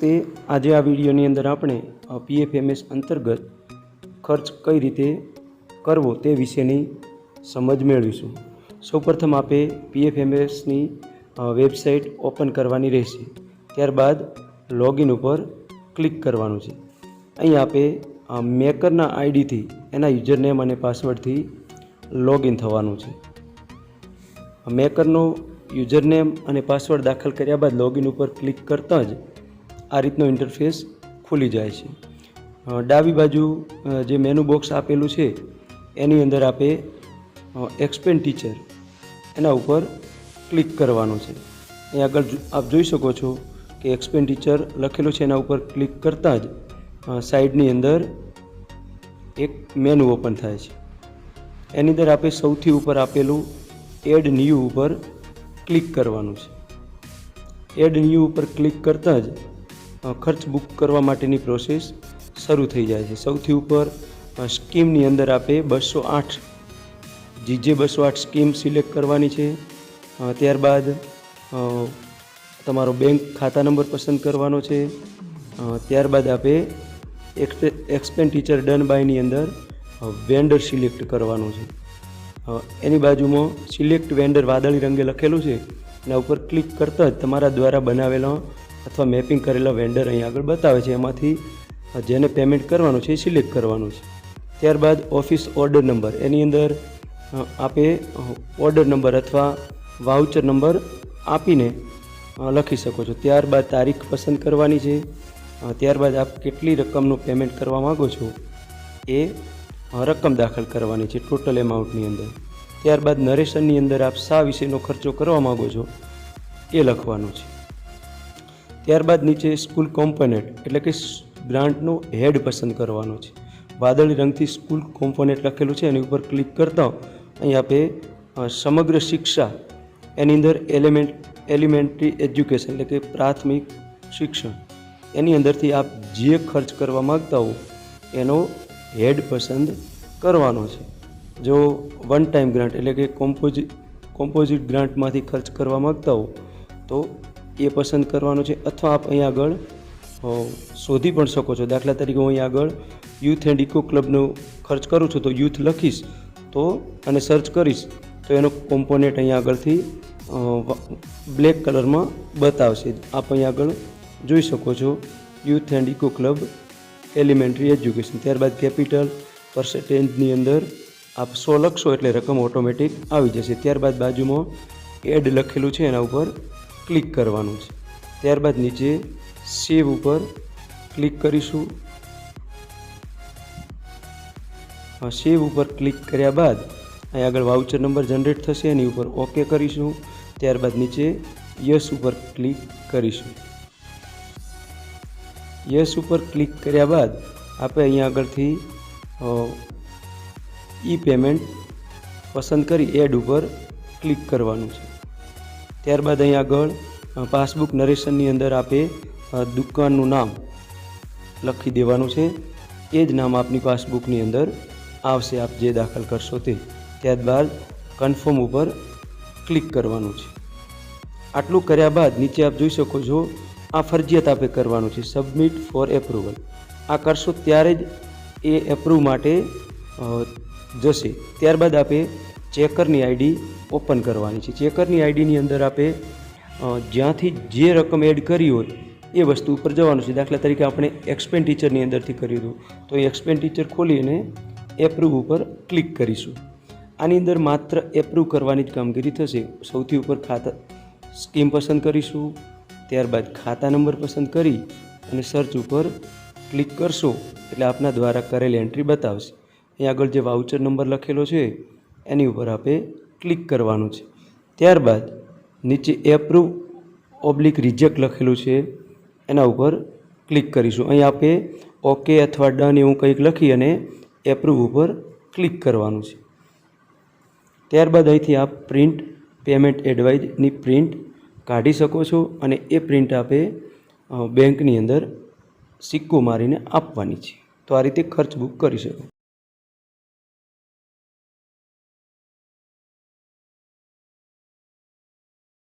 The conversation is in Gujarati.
તે આજે આ વિડીયોની અંદર આપણે પીએફએમએસ અંતર્ગત ખર્ચ કઈ રીતે કરવો તે વિશેની સમજ મેળવીશું. સૌપ્રથમ આપે પીએફએમએસની વેબસાઇટ ઓપન કરવાની રહેશે. ત્યારબાદ લોગિન ઉપર ક્લિક કરવાનું છે. અહીં આપે મેકરના આઈડીથી એના યુઝરનેમ અને પાસવર્ડથી લોગિન થવાનું છે. મેકરનો યુઝરનેમ અને પાસવર્ડ દાખલ કર્યા બાદ લોગિન ઉપર ક્લિક કરતાં જ આ રીતનો ઇન્ટરફેસ ખુલી જાય છે. ડાબી બાજુ જે મેનુ બોક્સ આપેલું છે, એની અંદર આપે એક્સપેન ટીચર એના ઉપર ક્લિક કરવાનું છે. અહીં આગળ આપ જોઈ શકો છો કે એક્સપેન્ડ ટીચર લખેલું છે, એના ઉપર ક્લિક કરતાં જ સાઈડની અંદર એક મેનુ ઓપન થાય છે. એની અંદર આપે સૌથી ઉપર આપેલું એડ ન્યૂ ઉપર ક્લિક કરવાનું છે. એડ ન્યૂ ઉપર ક્લિક કરતાં જ ખર્ચ બુક કરવા માટેની પ્રોસેસ શરૂ થઈ જાય છે. સૌથી ઉપર સ્કીમની અંદર આપે બસો આઠ જીજે બસો આઠ સ્કીમ સિલેક્ટ કરવાની છે ત્યારબાદ તમારો બેંક ખાતા નંબર પસંદ કરવાનો છે ત્યારબાદ આપે એક્સપે એક્સપેન ટીચર ડન બાયની અંદર વેન્ડર સિલેક્ટ કરવાનું છે. એની બાજુમાં સિલેક્ટ વેન્ડર વાદળી રંગે લખેલું છે, એના ઉપર ક્લિક કરતાં જ તમારા દ્વારા બનાવેલો અથવા મેપિંગ કરેલા વેન્ડર અહીં આગળ બતાવે છે. એમાંથી જેને પેમેન્ટ કરવાનું છે, એ સિલેક્ટ કરવાનું છે. ત્યારબાદ ઓફિસ ઓર્ડર નંબર એની અંદર આપે ઓર્ડર નંબર અથવા વાઉચર નંબર આપીને લખી શકો છો. ત્યારબાદ તારીખ પસંદ કરવાની છે. ત્યારબાદ આપ કેટલી રકમનું પેમેન્ટ કરવા માગો છો, એ રકમ દાખલ કરવાની છે ટોટલ એમાઉન્ટની અંદર. ત્યારબાદ નરેશનની અંદર આપ શા વિશેનો ખર્ચો કરવા માગો છો, એ લખવાનું છે. ત્યારબાદ નીચે સ્કૂલ કોમ્પોનેટ એટલે કે ગ્રાન્ટનો હેડ પસંદ કરવાનો છે. વાદળી રંગથી સ્કૂલ કોમ્પોનેટ લખેલું છે, એની ઉપર ક્લિક કરતા અહીં આપે સમગ્ર શિક્ષા, એની અંદર એલિમેન્ટ, એલિમેન્ટરી એજ્યુકેશન, એટલે કે પ્રાથમિક શિક્ષણ, એની અંદરથી આપ જે ખર્ચ કરવા માગતા હો, એનો હેડ પસંદ કરવાનો છે. જો વન ટાઈમ ગ્રાન્ટ, એટલે કે કોમ્પોઝિટ કોમ્પોઝિટ ગ્રાન્ટમાંથી ખર્ચ કરવા માગતા હો, તો એ પસંદ કરવાનો છે અથવા આપ અહીં આગળ શોધી પણ શકો છો. દાખલા તરીકે હું અહીં આગળ યુથ એન્ડ ઇકો ક્લબનો ખર્ચ કરું છું, તો યુથ લખીશ, તો, અને સર્ચ કરીશ, તો એનો કોમ્પોનેટ અહીં આગળથી બ્લેક કલરમાં બતાવશે. આપ અહીં આગળ જોઈ શકો છો youth and eco club elementary education ત્યારબાદ કેપિટલ પર્સન્ટેજની અંદર આપ સો લખશો એટલે રકમ ઓટોમેટિક આવી જશે. ત્યારબાદ બાજુમાં એડ લખેલું છે એના ઉપર ક્લિક કરવાનું છે. ત્યારબાદ નીચે સેવ ઉપર ક્લિક કરીશું. સેવ ઉપર ક્લિક કર્યા બાદ અહીં આગળ વાઉચર નંબર જનરેટ થશે, એની ઉપર ઓકે કરીશું. ત્યારબાદ નીચે યસ ઉપર ક્લિક કરીશું. યસ ઉપર ક્લિક કર્યા બાદ આપણે અહીંયા આગળથી ઈ પેમેન્ટ પસંદ કરી એડ ઉપર ક્લિક કરવાનું છે. ત્યારબાદ અહીં આગળ પાસબુક નરેશનની અંદર આપે દુકાનનું નામ લખી દેવાનું છે. એ જ નામ આપની પાસબુકની અંદર આવશે, આપ જે દાખલ કરશો તે. ત્યારબાદ કન્ફર્મ ઉપર ક્લિક કરવાનું છે. આટલું કર્યા બાદ નીચે આપ જોઈ શકો છો, આ ફરજિયાત આપે કરવાનું છે સબમિટ ફોર એપ્રુવલ આ કરશો ત્યારે જ એ એપ્રુવ માટે જશે. ત્યારબાદ આપે ચેકરની આઈડી ઓપન કરવાની છે. ચેકરની આઈડીની અંદર આપે જ્યાંથી જે રકમ એડ કરી હોય એ વસ્તુ ઉપર જવાનું છે. દાખલા તરીકે આપણે એક્સપેન્ડિચરની અંદરથી કર્યું હતું. તો એ એક્સપેન્ડિચર ખોલીને એપ્રુવ ઉપર ક્લિક કરીશું. આની અંદર માત્ર એપ્રુવ કરવાની જ કામગીરી થશે. સૌથી ઉપર ખાતા સ્કીમ પસંદ કરીશું. ત્યારબાદ ખાતા નંબર પસંદ કરી અને સર્ચ ઉપર ક્લિક કરશો એટલે આપના દ્વારા કરેલી એન્ટ્રી બતાવશે. અહીં આગળ જે વાઉચર નંબર લખેલો છે એની ઉપર આપે ક્લિક કરવાનું છે. ત્યારબાદ નીચે એપ્રુવ ઓબ્લિક રિજેક્ટ લખેલું છે. એના ઉપર ક્લિક કરીશું. અહીં આપે ઓકે અથવા ડન એવું કંઈક લખી અને એપ્રુવ ઉપર ક્લિક કરવાનું છે. ત્યારબાદ અહીંથી આપ પ્રિન્ટ પેમેન્ટ એડવાઇઝની પ્રિન્ટ કાઢી શકો છો અને એ પ્રિન્ટ આપે બેંકની અંદર સિક્કો મારીને આપવાની છે. તો આ રીતે ખર્ચ બુક કરી શકો.